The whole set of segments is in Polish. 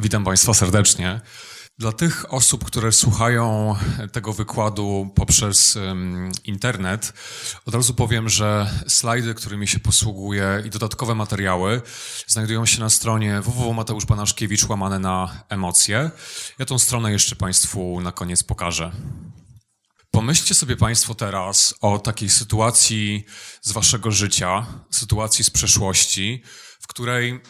Witam Państwa serdecznie. Dla tych osób, które słuchają tego wykładu poprzez internet, od razu powiem, że slajdy, którymi się posługuję i dodatkowe materiały znajdują się na stronie www.mateuszbanaszkiewicz łamane na emocje. Ja tą stronę jeszcze Państwu na koniec pokażę. Pomyślcie sobie Państwo teraz o takiej sytuacji z Waszego życia, sytuacji z przeszłości, w której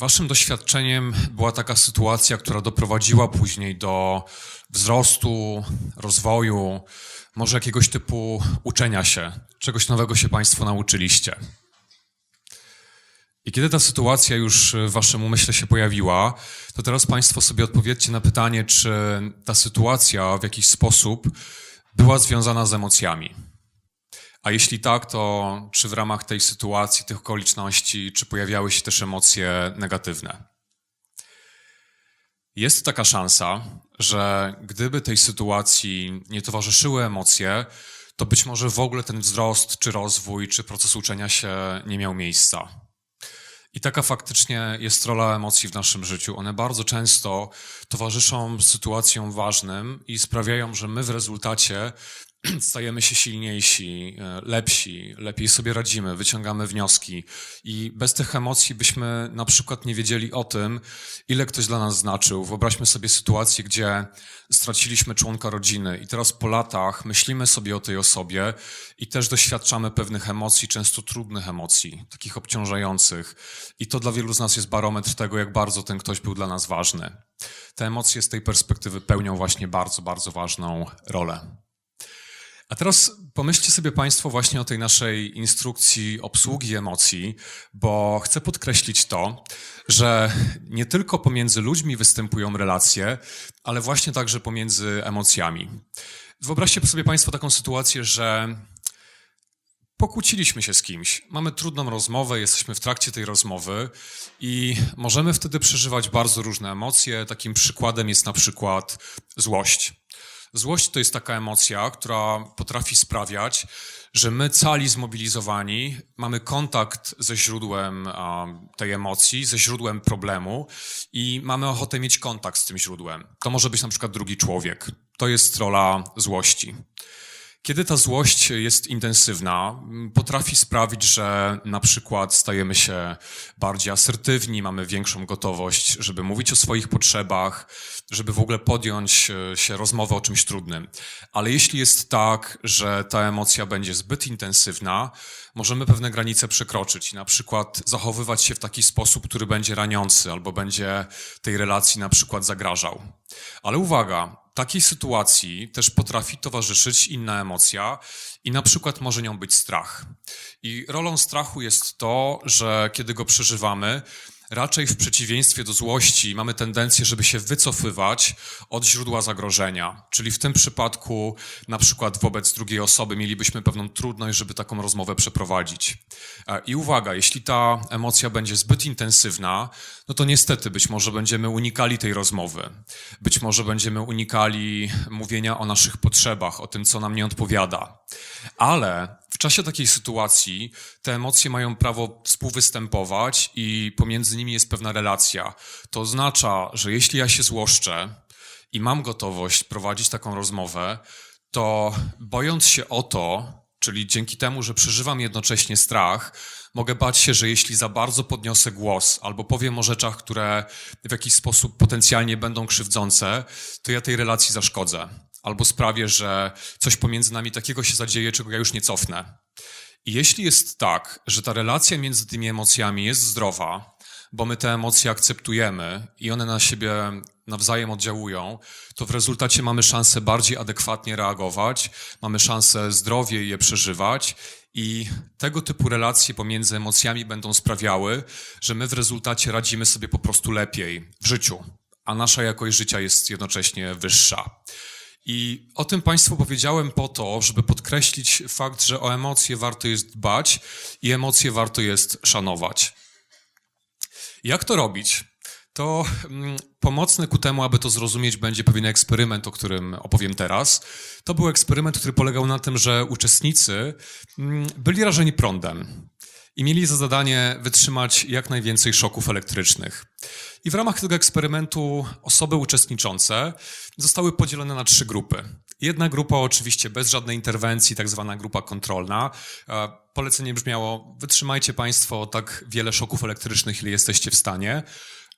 Waszym doświadczeniem była taka sytuacja, która doprowadziła później do wzrostu, rozwoju, może jakiegoś typu uczenia się, czegoś nowego się Państwo nauczyliście. I kiedy ta sytuacja już w Waszym umyśle się pojawiła, to teraz Państwo sobie odpowiedzcie na pytanie, czy ta sytuacja w jakiś sposób była związana z emocjami. A jeśli tak, to czy w ramach tej sytuacji, tych okoliczności, czy pojawiały się też emocje negatywne? Jest taka szansa, że gdyby tej sytuacji nie towarzyszyły emocje, to być może w ogóle ten wzrost, czy rozwój, czy proces uczenia się nie miał miejsca. I taka faktycznie jest rola emocji w naszym życiu. One bardzo często towarzyszą sytuacjom ważnym i sprawiają, że my w rezultacie stajemy się silniejsi, e, lepsi, lepiej sobie radzimy, wyciągamy wnioski i bez tych emocji byśmy na przykład nie wiedzieli o tym, ile ktoś dla nas znaczył. Wyobraźmy sobie sytuację, gdzie straciliśmy członka rodziny i teraz po latach myślimy sobie o tej osobie i też doświadczamy pewnych emocji, często trudnych emocji, takich obciążających i to dla wielu z nas jest barometr tego, jak bardzo ten ktoś był dla nas ważny. Te emocje z tej perspektywy pełnią właśnie bardzo, bardzo ważną rolę. A teraz pomyślcie sobie Państwo właśnie o tej naszej instrukcji obsługi emocji, bo chcę podkreślić to, że nie tylko pomiędzy ludźmi występują relacje, ale właśnie także pomiędzy emocjami. Wyobraźcie sobie Państwo taką sytuację, że pokłóciliśmy się z kimś, mamy trudną rozmowę, jesteśmy w trakcie tej rozmowy i możemy wtedy przeżywać bardzo różne emocje. Takim przykładem jest na przykład złość. Złość to jest taka emocja, która potrafi sprawiać, że my cali zmobilizowani mamy kontakt ze źródłem tej emocji, ze źródłem problemu i mamy ochotę mieć kontakt z tym źródłem. To może być na przykład drugi człowiek. To jest rola złości. Kiedy ta złość jest intensywna, potrafi sprawić, że na przykład stajemy się bardziej asertywni, mamy większą gotowość, żeby mówić o swoich potrzebach, żeby w ogóle podjąć e, się rozmowę o czymś trudnym. Ale jeśli jest tak, że ta emocja będzie zbyt intensywna, możemy pewne granice przekroczyć i na przykład zachowywać się w taki sposób, który będzie raniący albo będzie tej relacji na przykład zagrażał. Ale uwaga, takiej sytuacji też potrafi towarzyszyć inna emocja i na przykład może nią być strach. I rolą strachu jest to, że kiedy go przeżywamy, raczej w przeciwieństwie do złości mamy tendencję, żeby się wycofywać od źródła zagrożenia. Czyli w tym przypadku, na przykład wobec drugiej osoby, mielibyśmy pewną trudność, żeby taką rozmowę przeprowadzić. E, I uwaga, jeśli ta emocja będzie zbyt intensywna, no to niestety być może będziemy unikali tej rozmowy. Być może będziemy unikali mówienia o naszych potrzebach, o tym, co nam nie odpowiada. Ale czasie takiej sytuacji te emocje mają prawo współwystępować i pomiędzy nimi jest pewna relacja. To oznacza, że jeśli ja się złoszczę i mam gotowość prowadzić taką rozmowę, to bojąc się o to, czyli dzięki temu, że przeżywam jednocześnie strach, mogę bać się, że jeśli za bardzo podniosę głos albo powiem o rzeczach, które w jakiś sposób potencjalnie będą krzywdzące, to ja tej relacji zaszkodzę albo sprawię, że coś pomiędzy nami takiego się zadzieje, czego ja już nie cofnę. I jeśli jest tak, że ta relacja między tymi emocjami jest zdrowa, bo my te emocje akceptujemy i one na siebie nawzajem oddziałują, to w rezultacie mamy szansę bardziej adekwatnie reagować, mamy szansę zdrowie je przeżywać i tego typu relacje pomiędzy emocjami będą sprawiały, że my w rezultacie radzimy sobie po prostu lepiej w życiu, a nasza jakość życia jest jednocześnie wyższa. I o tym Państwu powiedziałem po to, żeby podkreślić fakt, że o emocje warto jest dbać i emocje warto jest szanować. Jak to robić? To mm, pomocny ku temu, aby to zrozumieć, będzie pewien eksperyment, o którym opowiem teraz. To był eksperyment, który polegał na tym, że uczestnicy mm, byli rażeni prądem. I mieli za zadanie wytrzymać jak najwięcej szoków elektrycznych. I w ramach tego eksperymentu osoby uczestniczące zostały podzielone na trzy grupy. Jedna grupa oczywiście bez żadnej interwencji, tak zwana grupa kontrolna. E, Polecenie brzmiało: wytrzymajcie Państwo tak wiele szoków elektrycznych, ile jesteście w stanie.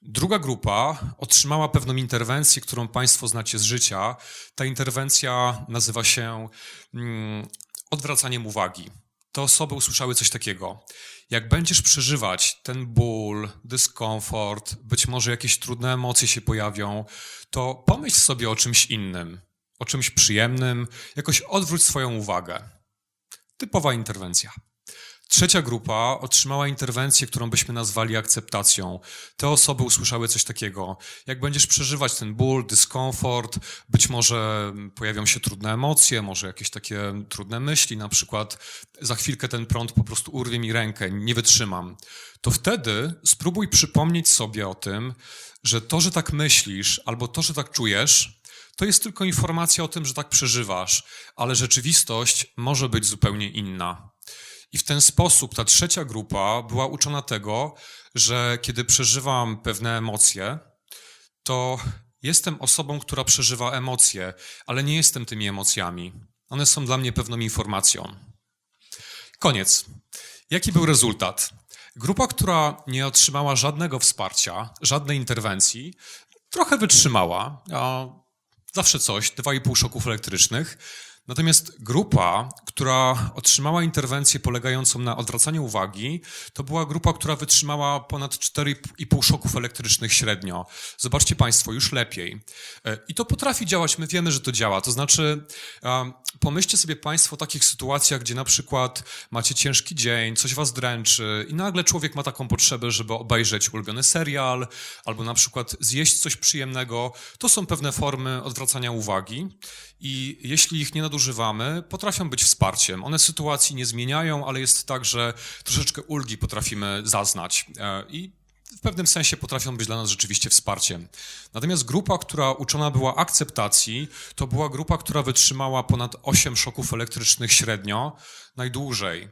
Druga grupa otrzymała pewną interwencję, którą Państwo znacie z życia. Ta interwencja nazywa się mm, odwracaniem uwagi. Te osoby usłyszały coś takiego. Jak będziesz przeżywać ten ból, dyskomfort, być może jakieś trudne emocje się pojawią, to pomyśl sobie o czymś innym, o czymś przyjemnym, jakoś odwróć swoją uwagę. Typowa interwencja. Trzecia grupa otrzymała interwencję, którą byśmy nazwali akceptacją. Te osoby usłyszały coś takiego. Jak będziesz przeżywać ten ból, dyskomfort, być może pojawią się trudne emocje, może jakieś takie trudne myśli, na przykład za chwilkę ten prąd po prostu urwie mi rękę, nie wytrzymam. To wtedy spróbuj przypomnieć sobie o tym, że to, że tak myślisz, albo to, że tak czujesz, to jest tylko informacja o tym, że tak przeżywasz, ale rzeczywistość może być zupełnie inna. I w ten sposób ta trzecia grupa była uczona tego, że kiedy przeżywam pewne emocje, to jestem osobą, która przeżywa emocje, ale nie jestem tymi emocjami. One są dla mnie pewną informacją. Koniec. Jaki był rezultat? Grupa, która nie otrzymała żadnego wsparcia, żadnej interwencji, trochę wytrzymała. Zawsze coś, 2,5 szoków elektrycznych. Natomiast grupa, która otrzymała interwencję polegającą na odwracaniu uwagi, to była grupa, która wytrzymała ponad 4,5 szoków elektrycznych średnio. Zobaczcie Państwo, już lepiej. E, I to potrafi działać, my wiemy, że to działa. To znaczy, pomyślcie sobie Państwo o takich sytuacjach, gdzie na przykład macie ciężki dzień, coś Was dręczy i nagle człowiek ma taką potrzebę, żeby obejrzeć ulubiony serial albo na przykład zjeść coś przyjemnego. To są pewne formy odwracania uwagi i jeśli ich nie nadużywamy, potrafią być wsparciem. One sytuacji nie zmieniają, ale jest tak, że troszeczkę ulgi potrafimy zaznać e, i w pewnym sensie potrafią być dla nas rzeczywiście wsparciem. Natomiast grupa, która uczona była akceptacji, to była grupa, która wytrzymała ponad 8 szoków elektrycznych średnio, najdłużej.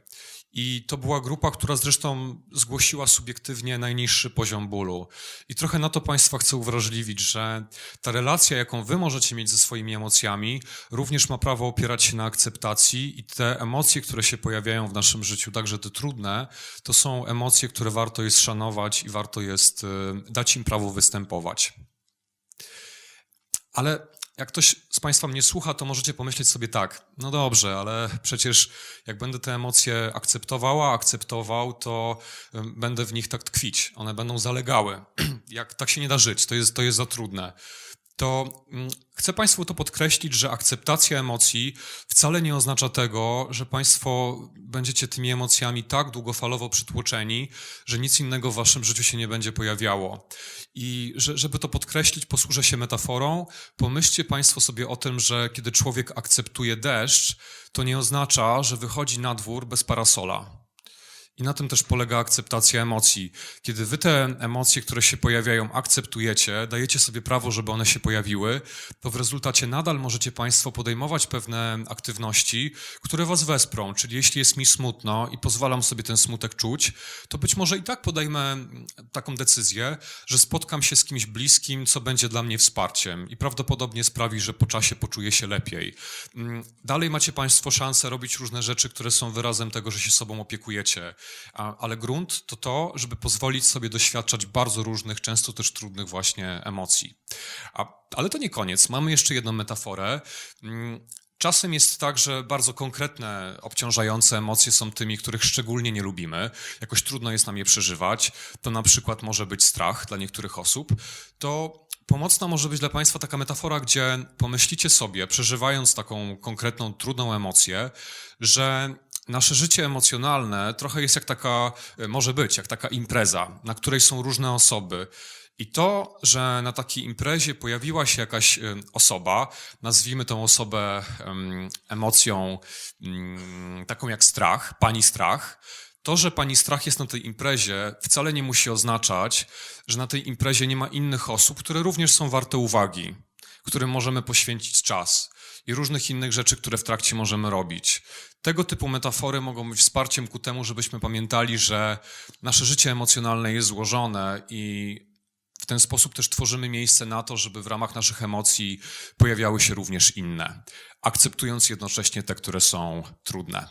I to była grupa, która zresztą zgłosiła subiektywnie najniższy poziom bólu. I trochę na to Państwa chcę uwrażliwić, że ta relacja, jaką Wy możecie mieć ze swoimi emocjami, również ma prawo opierać się na akceptacji i te emocje, które się pojawiają w naszym życiu, także te trudne, to są emocje, które warto jest szanować i warto jest y, dać im prawo występować. Ale jak ktoś z Państwa mnie słucha, to możecie pomyśleć sobie tak, no dobrze, ale przecież jak będę te emocje akceptowała, akceptował, to będę w nich tak tkwić. One będą zalegały. Jak tak się nie da żyć, to jest, to jest za trudne to mm, chcę Państwu to podkreślić, że akceptacja emocji wcale nie oznacza tego, że Państwo będziecie tymi emocjami tak długofalowo przytłoczeni, że nic innego w Waszym życiu się nie będzie pojawiało. I że, żeby to podkreślić, posłużę się metaforą. Pomyślcie Państwo sobie o tym, że kiedy człowiek akceptuje deszcz, to nie oznacza, że wychodzi na dwór bez parasola. I na tym też polega akceptacja emocji. Kiedy wy te emocje, które się pojawiają, akceptujecie, dajecie sobie prawo, żeby one się pojawiły, to w rezultacie nadal możecie Państwo podejmować pewne aktywności, które Was wesprą. Czyli jeśli jest mi smutno i pozwalam sobie ten smutek czuć, to być może i tak podejmę taką decyzję, że spotkam się z kimś bliskim, co będzie dla mnie wsparciem i prawdopodobnie sprawi, że po czasie poczuję się lepiej. Mm, dalej macie Państwo szansę robić różne rzeczy, które są wyrazem tego, że się sobą opiekujecie ale grunt to to, żeby pozwolić sobie doświadczać bardzo różnych, często też trudnych właśnie emocji. ale to nie koniec. Mamy jeszcze jedną metaforę. Mm, czasem jest tak, że bardzo konkretne, obciążające emocje są tymi, których szczególnie nie lubimy. Jakoś trudno jest nam je przeżywać. To na przykład może być strach dla niektórych osób. To pomocna może być dla Państwa taka metafora, gdzie pomyślicie sobie, przeżywając taką konkretną, trudną emocję, że nasze życie emocjonalne trochę jest jak taka, e, może być, jak taka impreza, na której są różne osoby. I to, że na takiej imprezie pojawiła się jakaś osoba, nazwijmy tą osobę emocją mm, taką jak strach, pani strach, to, że pani strach jest na tej imprezie, wcale nie musi oznaczać, że na tej imprezie nie ma innych osób, które również są warte uwagi, którym możemy poświęcić czas. I różnych innych rzeczy, które w trakcie możemy robić. Tego typu metafory mogą być wsparciem ku temu, żebyśmy pamiętali, że nasze życie emocjonalne jest złożone i w ten sposób też tworzymy miejsce na to, żeby w ramach naszych emocji pojawiały się również inne, akceptując jednocześnie te, które są trudne.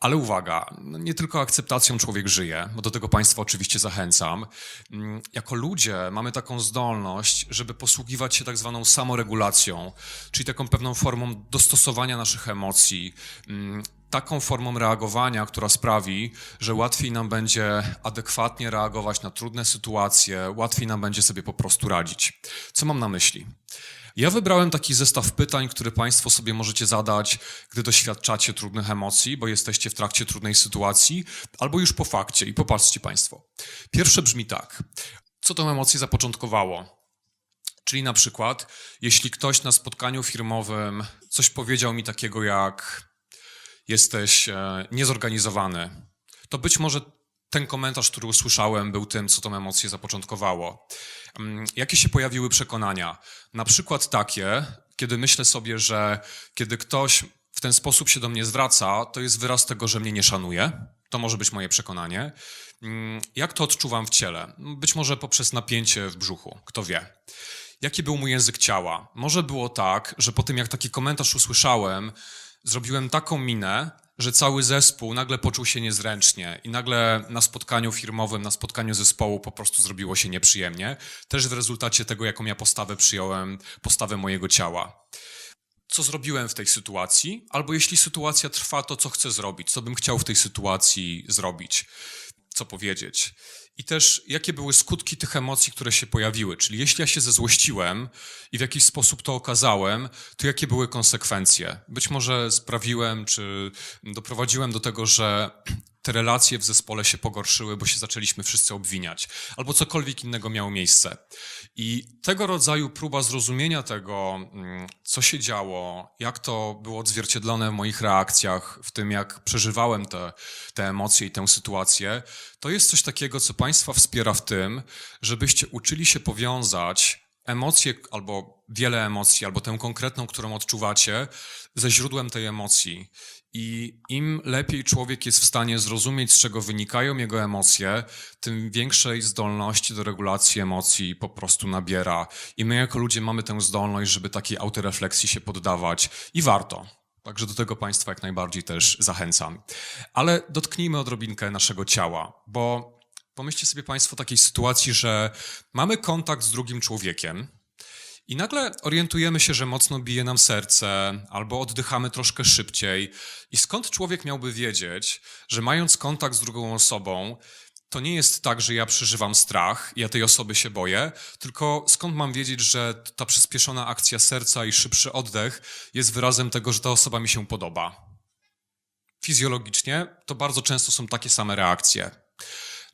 Ale uwaga, no nie tylko akceptacją człowiek żyje, bo do tego Państwa oczywiście zachęcam. Mm, Jako ludzie mamy taką zdolność, żeby posługiwać się tak zwaną samoregulacją, czyli taką pewną formą dostosowania naszych emocji, mm, taką formą reagowania, która sprawi, że łatwiej nam będzie adekwatnie reagować na trudne sytuacje, łatwiej nam będzie sobie po prostu radzić. Co mam na myśli? Ja wybrałem taki zestaw pytań, które Państwo sobie możecie zadać, gdy doświadczacie trudnych emocji, bo jesteście w trakcie trudnej sytuacji, albo już po fakcie. I popatrzcie Państwo. Pierwsze brzmi tak. Co tą emocję zapoczątkowało? Czyli na przykład, jeśli ktoś na spotkaniu firmowym coś powiedział mi takiego jak jesteś e, niezorganizowany, to być może ten komentarz, który usłyszałem, był tym, co tą emocję zapoczątkowało. Mm, Jakie się pojawiły przekonania? Na przykład takie, kiedy myślę sobie, że kiedy ktoś w ten sposób się do mnie zwraca, to jest wyraz tego, że mnie nie szanuje. To może być moje przekonanie. Mm, Jak to odczuwam w ciele? Być może poprzez napięcie w brzuchu, kto wie. Jaki był mój język ciała? Może było tak, że po tym jak taki komentarz usłyszałem, zrobiłem taką minę, że cały zespół nagle poczuł się niezręcznie i nagle na spotkaniu firmowym, na spotkaniu zespołu po prostu zrobiło się nieprzyjemnie. Też w rezultacie tego, jaką ja postawę przyjąłem, postawę mojego ciała. Co zrobiłem w tej sytuacji? Albo jeśli sytuacja trwa, to co chcę zrobić? Co bym chciał w tej sytuacji zrobić? Co powiedzieć? I też jakie były skutki tych emocji, które się pojawiły? Czyli jeśli ja się zezłościłem i w jakiś sposób to okazałem, to jakie były konsekwencje? Być może sprawiłem, czy doprowadziłem do tego, że te relacje w zespole się pogorszyły, bo się zaczęliśmy wszyscy obwiniać, albo cokolwiek innego miało miejsce. I tego rodzaju próba zrozumienia tego, mm, co się działo, jak to było odzwierciedlone w moich reakcjach, w tym jak przeżywałem te, te emocje i tę sytuację, to jest coś takiego, co Państwa wspiera w tym, żebyście uczyli się powiązać emocje albo wiele emocji, albo tę konkretną, którą odczuwacie, ze źródłem tej emocji. I im lepiej człowiek jest w stanie zrozumieć, z czego wynikają jego emocje, tym większej zdolności do regulacji emocji po prostu nabiera. I my jako ludzie mamy tę zdolność, żeby takiej autorefleksji się poddawać. I warto. Także do tego Państwa jak najbardziej też zachęcam. Ale dotknijmy odrobinkę naszego ciała, bo pomyślcie sobie Państwo takiej sytuacji, że mamy kontakt z drugim człowiekiem, i nagle orientujemy się, że mocno bije nam serce, albo oddychamy troszkę szybciej. I skąd człowiek miałby wiedzieć, że mając kontakt z drugą osobą, to nie jest tak, że ja przeżywam strach, ja tej osoby się boję, tylko skąd mam wiedzieć, że ta przyspieszona akcja serca i szybszy oddech jest wyrazem tego, że ta osoba mi się podoba? Fizjologicznie to bardzo często są takie same reakcje.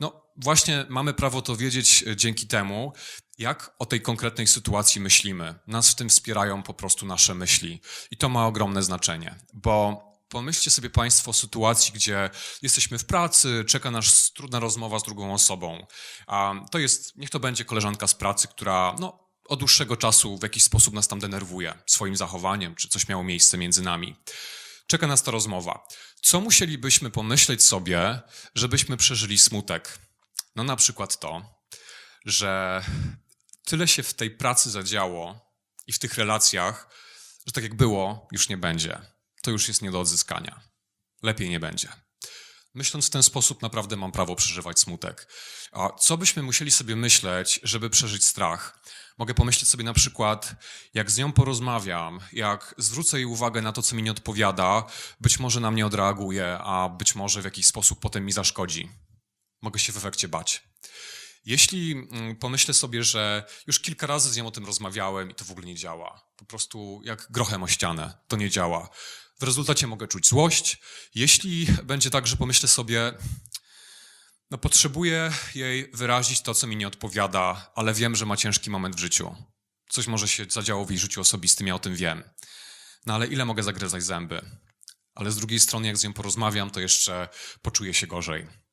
No, właśnie mamy prawo to wiedzieć e, dzięki temu, jak o tej konkretnej sytuacji myślimy. Nas w tym wspierają po prostu nasze myśli. I to ma ogromne znaczenie, bo pomyślcie sobie Państwo o sytuacji, gdzie jesteśmy w pracy, czeka nas trudna rozmowa z drugą osobą. To jest, niech to będzie koleżanka z pracy, która no, od dłuższego czasu w jakiś sposób nas tam denerwuje swoim zachowaniem, czy coś miało miejsce między nami. Czeka nas ta rozmowa. Co musielibyśmy pomyśleć sobie, żebyśmy przeżyli smutek? No na przykład to, że tyle się w tej pracy zadziało i w tych relacjach, że tak jak było, już nie będzie. To już jest nie do odzyskania. Lepiej nie będzie. Myśląc w ten sposób, naprawdę mam prawo przeżywać smutek. A co byśmy musieli sobie myśleć, żeby przeżyć strach? Mogę pomyśleć sobie na przykład, jak z nią porozmawiam, jak zwrócę jej uwagę na to, co mi nie odpowiada, być może na mnie odreaguje, a być może w jakiś sposób potem mi zaszkodzi. Mogę się w efekcie bać. Jeśli mm, pomyślę sobie, że już kilka razy z nią o tym rozmawiałem i to w ogóle nie działa, po prostu jak grochem o ścianę, to nie działa. W rezultacie mogę czuć złość. Jeśli będzie tak, że pomyślę sobie, no potrzebuję jej wyrazić to, co mi nie odpowiada, ale wiem, że ma ciężki moment w życiu. Coś może się zadziało w jej życiu osobistym, ja o tym wiem. No ale ile mogę zagryzać zęby? Ale z drugiej strony, jak z nią porozmawiam, to jeszcze poczuję się gorzej.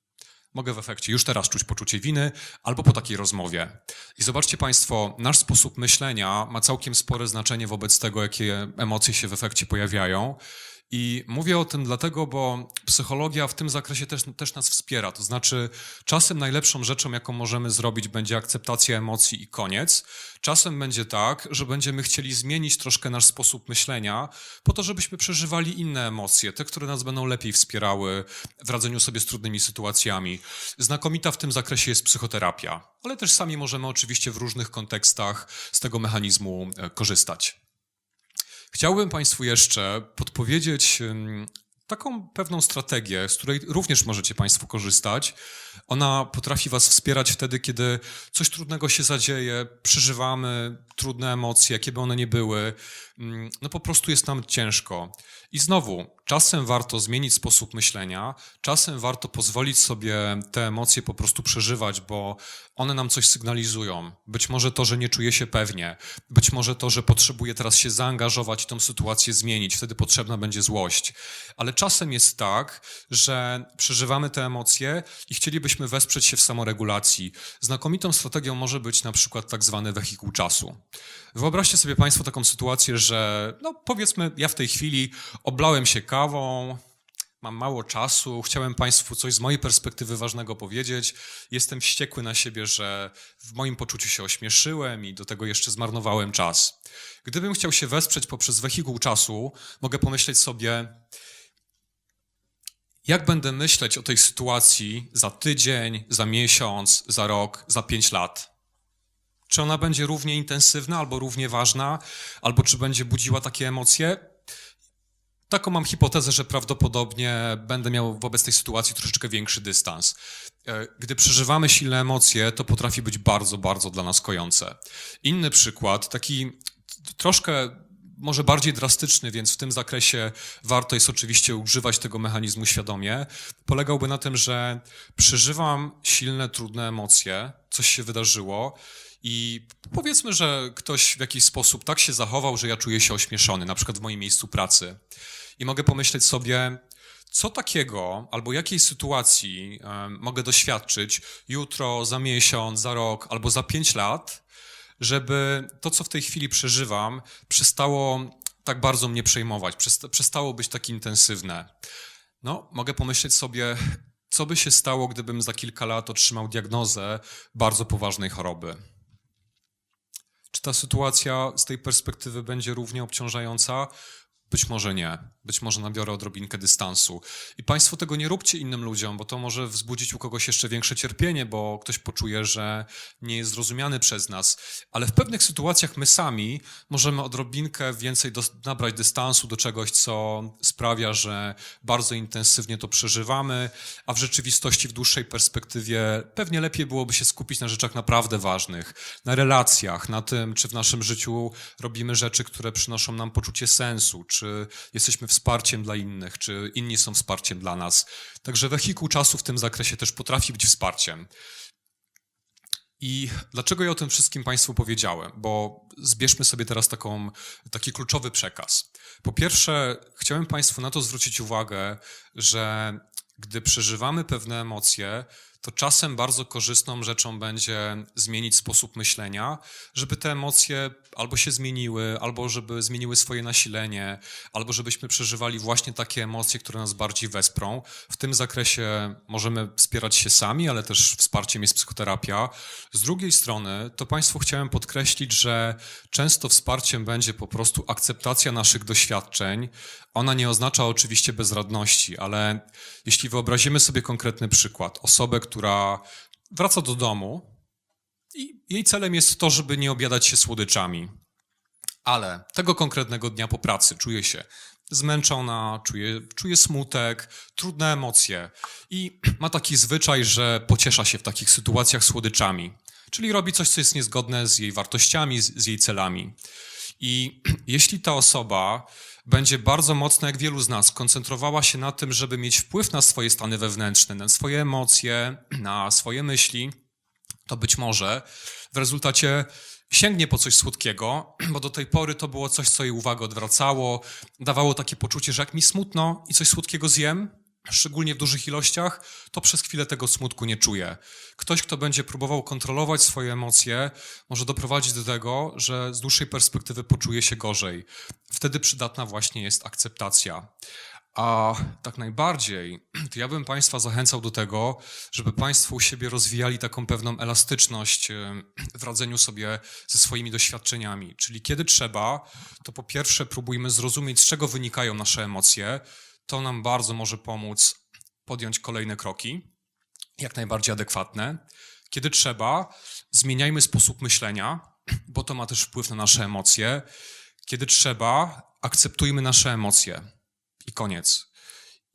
Mogę w efekcie już teraz czuć poczucie winy albo po takiej rozmowie. I zobaczcie Państwo, nasz sposób myślenia ma całkiem spore znaczenie wobec tego, jakie emocje się w efekcie pojawiają. I mówię o tym dlatego, bo psychologia w tym zakresie też, też nas wspiera. To znaczy, czasem najlepszą rzeczą, jaką możemy zrobić, będzie akceptacja emocji i koniec. Czasem będzie tak, że będziemy chcieli zmienić troszkę nasz sposób myślenia, po to, żebyśmy przeżywali inne emocje, te, które nas będą lepiej wspierały w radzeniu sobie z trudnymi sytuacjami. Znakomita w tym zakresie jest psychoterapia, ale też sami możemy oczywiście w różnych kontekstach z tego mechanizmu e, korzystać. Chciałbym Państwu jeszcze podpowiedzieć taką pewną strategię, z której również możecie Państwo korzystać. Ona potrafi Was wspierać wtedy, kiedy coś trudnego się zadzieje, przeżywamy trudne emocje, jakie by one nie były. No po prostu jest nam ciężko. I znowu, czasem warto zmienić sposób myślenia, czasem warto pozwolić sobie te emocje po prostu przeżywać, bo one nam coś sygnalizują. Być może to, że nie czuję się pewnie, być może to, że potrzebuję teraz się zaangażować i tą sytuację zmienić, wtedy potrzebna będzie złość. Ale czasem jest tak, że przeżywamy te emocje i chcielibyśmy wesprzeć się w samoregulacji. Znakomitą strategią może być na przykład tak zwany wehikuł czasu. Wyobraźcie sobie Państwo taką sytuację, że no powiedzmy, ja w tej chwili oblałem się kawą, mam mało czasu, chciałem Państwu coś z mojej perspektywy ważnego powiedzieć. Jestem wściekły na siebie, że w moim poczuciu się ośmieszyłem i do tego jeszcze zmarnowałem czas. Gdybym chciał się wesprzeć poprzez wehikuł czasu, mogę pomyśleć sobie, jak będę myśleć o tej sytuacji za tydzień, za miesiąc, za rok, za pięć lat? Czy ona będzie równie intensywna, albo równie ważna, albo czy będzie budziła takie emocje? Taką mam hipotezę, że prawdopodobnie będę miał wobec tej sytuacji troszeczkę większy dystans. E, gdy przeżywamy silne emocje, to potrafi być bardzo, bardzo dla nas kojące. Inny przykład, taki troszkę może bardziej drastyczny, więc w tym zakresie warto jest oczywiście używać tego mechanizmu świadomie, polegałby na tym, że przeżywam silne, trudne emocje, coś się wydarzyło i powiedzmy, że ktoś w jakiś sposób tak się zachował, że ja czuję się ośmieszony, na przykład w moim miejscu pracy. I mogę pomyśleć sobie, co takiego albo jakiej sytuacji mogę doświadczyć jutro, za miesiąc, za rok albo za pięć lat, żeby to, co w tej chwili przeżywam, przestało tak bardzo mnie przejmować, przestało być tak intensywne. No, mogę pomyśleć sobie, co by się stało, gdybym za kilka lat otrzymał diagnozę bardzo poważnej choroby. Czy ta sytuacja z tej perspektywy będzie równie obciążająca? Być może nie. Być może nabiorę odrobinkę dystansu. I Państwo tego nie róbcie innym ludziom, bo to może wzbudzić u kogoś jeszcze większe cierpienie, bo ktoś poczuje, że nie jest zrozumiany przez nas. Ale w pewnych sytuacjach my sami możemy odrobinkę więcej do, nabrać dystansu do czegoś, co sprawia, że bardzo intensywnie to przeżywamy, a w rzeczywistości w dłuższej perspektywie pewnie lepiej byłoby się skupić na rzeczach naprawdę ważnych, na relacjach, na tym, czy w naszym życiu robimy rzeczy, które przynoszą nam poczucie sensu, czy jesteśmy wsparciem dla innych, czy inni są wsparciem dla nas. Także wehikuł czasu w tym zakresie też potrafi być wsparciem. I dlaczego ja o tym wszystkim Państwu powiedziałem? Bo zbierzmy sobie teraz taką, taki kluczowy przekaz. Po pierwsze, chciałem Państwu na to zwrócić uwagę, że gdy przeżywamy pewne emocje, to czasem bardzo korzystną rzeczą będzie zmienić sposób myślenia, żeby te emocje albo się zmieniły, albo żeby zmieniły swoje nasilenie, albo żebyśmy przeżywali właśnie takie emocje, które nas bardziej wesprą. W tym zakresie możemy wspierać się sami, ale też wsparciem jest psychoterapia. Z drugiej strony, to Państwu chciałem podkreślić, że często wsparciem będzie po prostu akceptacja naszych doświadczeń. Ona nie oznacza oczywiście bezradności, ale jeśli wyobrazimy sobie konkretny przykład, osobę, która wraca do domu i jej celem jest to, żeby nie obiadać się słodyczami. Ale tego konkretnego dnia po pracy czuje się zmęczona, czuje, czuje smutek, trudne emocje i ma taki zwyczaj, że pociesza się w takich sytuacjach słodyczami. Czyli robi coś, co jest niezgodne z jej wartościami, z, z jej celami. I jeśli ta osoba będzie bardzo mocno, jak wielu z nas, koncentrowała się na tym, żeby mieć wpływ na swoje stany wewnętrzne, na swoje emocje, na swoje myśli, to być może w rezultacie sięgnie po coś słodkiego, bo do tej pory to było coś, co jej uwagę odwracało, dawało takie poczucie, że jak mi smutno i coś słodkiego zjem, szczególnie w dużych ilościach, to przez chwilę tego smutku nie czuje. Ktoś, kto będzie próbował kontrolować swoje emocje, może doprowadzić do tego, że z dłuższej perspektywy poczuje się gorzej. Wtedy przydatna właśnie jest akceptacja. A tak najbardziej, to ja bym Państwa zachęcał do tego, żeby Państwo u siebie rozwijali taką pewną elastyczność w radzeniu sobie ze swoimi doświadczeniami. Czyli kiedy trzeba, to po pierwsze próbujmy zrozumieć, z czego wynikają nasze emocje. To nam bardzo może pomóc podjąć kolejne kroki, jak najbardziej adekwatne. Kiedy trzeba, zmieniajmy sposób myślenia, bo to ma też wpływ na nasze emocje. Kiedy trzeba, akceptujmy nasze emocje. I koniec.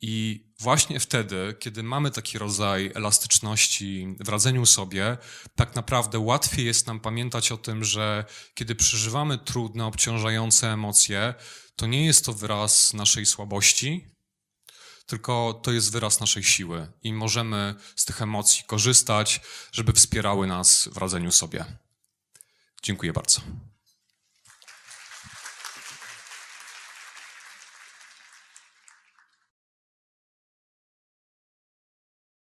I właśnie wtedy, kiedy mamy taki rodzaj elastyczności w radzeniu sobie, tak naprawdę łatwiej jest nam pamiętać o tym, że kiedy przeżywamy trudne, obciążające emocje, to nie jest to wyraz naszej słabości, tylko to jest wyraz naszej siły i możemy z tych emocji korzystać, żeby wspierały nas w radzeniu sobie. Dziękuję bardzo.